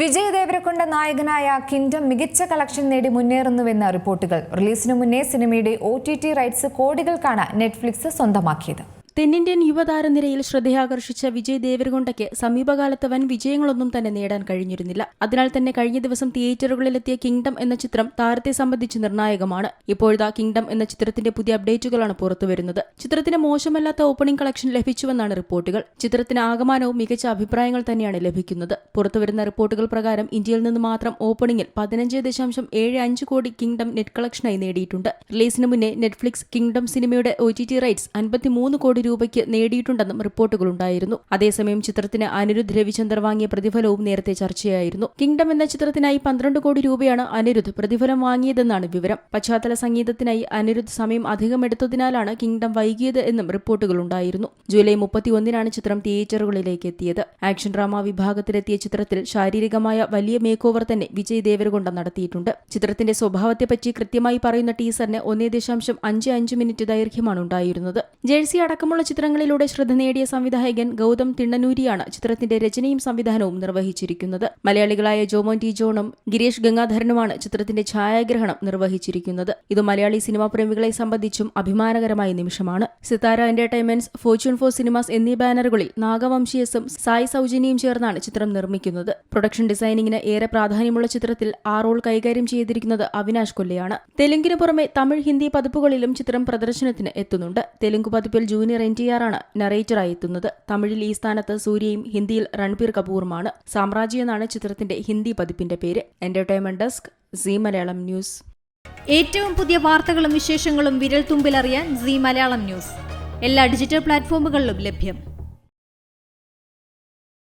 വിജയ് ദേവരക്കൊണ്ട നായകനായ കിങ്ഡം മികച്ച കളക്ഷൻ നേടി മുന്നേറുന്നുവെന്ന റിപ്പോർട്ടുകൾ. റിലീസിനു മുന്നേ സിനിമയുടെ ഒ റൈറ്റ്സ് കോടികൾക്കാണ് നെറ്റ്ഫ്ലിക്സ് സ്വന്തമാക്കിയത്. തെന്നിന്ത്യൻ യുവതാരനിരയിൽ ശ്രദ്ധയാകർഷിച്ച വിജയ് ദേവരകൊണ്ടയ്ക്ക് സമീപകാലത്ത് വൻ വിജയങ്ങളൊന്നും തന്നെ നേടാൻ കഴിഞ്ഞിരുന്നില്ല. അതിനാൽ തന്നെ കഴിഞ്ഞ ദിവസം തിയേറ്ററുകളിലെത്തിയ കിങ്ഡം എന്ന ചിത്രം താരത്തെ സംബന്ധിച്ച് നിർണായകമാണ്. ഇപ്പോഴത്തെ കിങ്ഡം എന്ന ചിത്രത്തിന്റെ പുതിയ അപ്ഡേറ്റുകളാണ് പുറത്തുവരുന്നത്. ചിത്രത്തിന് മോശമല്ലാത്ത ഓപ്പണിംഗ് കളക്ഷൻ ലഭിച്ചുവെന്നാണ് റിപ്പോർട്ടുകൾ. ചിത്രത്തിന് ആകമാനവും മികച്ച അഭിപ്രായങ്ങൾ തന്നെയാണ് ലഭിക്കുന്നത്. പുറത്തുവരുന്ന റിപ്പോർട്ടുകൾ പ്രകാരം ഇന്ത്യയിൽ നിന്ന് മാത്രം ഓപ്പണിംഗിൽ പതിനഞ്ച് ദശാംശം ഏഴ് അഞ്ച് കോടി കിങ്ഡം നെറ്റ് കളക്ഷനായി നേടിയിട്ടുണ്ട്. റിലീസിന് മുന്നേ നെറ്റ്ഫ്ലിക്സ് കിങ്ഡം സിനിമയുടെ ഒ റൈറ്റ്സ് അൻപത്തിമൂന്ന് കോടി രൂപയ്ക്ക് നേടിയിട്ടുണ്ടെന്നും റിപ്പോർട്ടുകളുണ്ടായിരുന്നു. അതേസമയം ചിത്രത്തിന് അനിരുദ്ധ് രവിചന്ദർ വാങ്ങിയ പ്രതിഫലവും നേരത്തെ ചർച്ചയായിരുന്നു. കിങ്ഡം എന്ന ചിത്രത്തിനായി പന്ത്രണ്ട് കോടി രൂപയാണ് അനിരുദ്ധ് പ്രതിഫലം വാങ്ങിയതെന്നാണ് വിവരം. പശ്ചാത്തല സംഗീതത്തിനായി അനിരുദ്ധ് സമയം അധികം എടുത്തതിനാലാണ് കിങ്ഡം വൈകിയത് എന്നും റിപ്പോർട്ടുകളുണ്ടായിരുന്നു. ജൂലൈ മുപ്പത്തിയൊന്നിനാണ് ചിത്രം തിയേറ്ററുകളിലേക്ക് എത്തിയത്. ആക്ഷൻ ഡ്രാമ വിഭാഗത്തിലെത്തിയ ചിത്രത്തിൽ ശാരീരികമായ വലിയ മേക്ക് ഓവർ തന്നെ വിജയ് ദേവരകൊണ്ട നടത്തിയിട്ടുണ്ട്. ചിത്രത്തിന്റെ സ്വഭാവത്തെപ്പറ്റി കൃത്യമായി പറയുന്ന ടീസറിന് ഒന്നേ ദശാംശം അഞ്ച് അഞ്ച് മിനിറ്റ് ദൈർഘ്യമാണ് ഉണ്ടായിരുന്നത്. ജേഴ്സി ചിത്രങ്ങളിലൂടെ ശ്രദ്ധ നേടിയ സംവിധായകൻ ഗൗതം തിണ്ണനൂരിയാണ് ചിത്രത്തിന്റെ രചനയും സംവിധാനവും നിർവഹിച്ചിരിക്കുന്നത്. മലയാളികളായ ജോമോൻ ടി ജോണും ഗിരീഷ് ഗംഗാധരനുമാണ് ചിത്രത്തിന്റെ ഛായാഗ്രഹണം നിർവഹിച്ചിരിക്കുന്നത്. ഇത് മലയാളി സിനിമാ പ്രേമികളെ സംബന്ധിച്ചും അഭിമാനകരമായ നിമിഷമാണ്. Sithara entertainments fortune four cinemas എന്നീ ബാനറുകളിൽ നാഗവംശീയസും സായി സൗജന്യയും ചേർന്നാണ് ചിത്രം നിർമ്മിക്കുന്നത്. പ്രൊഡക്ഷൻ ഡിസൈനിങ്ങിന് ഏറെ പ്രാധാന്യമുള്ള ചിത്രത്തിൽ ആ റോൾ കൈകാര്യം ചെയ്തിരിക്കുന്നത് അവിനാശ് കൊല്ലയാണ്. തെലുങ്കിന് പുറമെ തമിഴ് ഹിന്ദി പതിപ്പുകളിലും ചിത്രം പ്രദർശനത്തിന് എത്തുന്നുണ്ട്. തെലുങ്ക് പതിപ്പിൽ ജൂനിയർ എൻ ടി ആറാണ് നറേറ്ററായി എത്തുന്നത് തമിഴിൽ ഈ സ്ഥാനത്ത് സൂര്യയും ഹിന്ദിയിൽ രൺബീർ കപൂറുമാണ്. സാമ്രാജ്യം എന്നാണ് ചിത്രത്തിന്റെ ഹിന്ദി പതിപ്പിന്റെ പേര്. Entertainment desk Zee Malayalam news. ഏറ്റവും പുതിയ വാർത്തകളും വിശേഷങ്ങളും വിരൽ തുമ്പിലറിയാൻ സി മലയാളം ന്യൂസ്. എല്ലാ ഡിജിറ്റൽ പ്ലാറ്റ്ഫോമുകളിലും ലഭ്യം.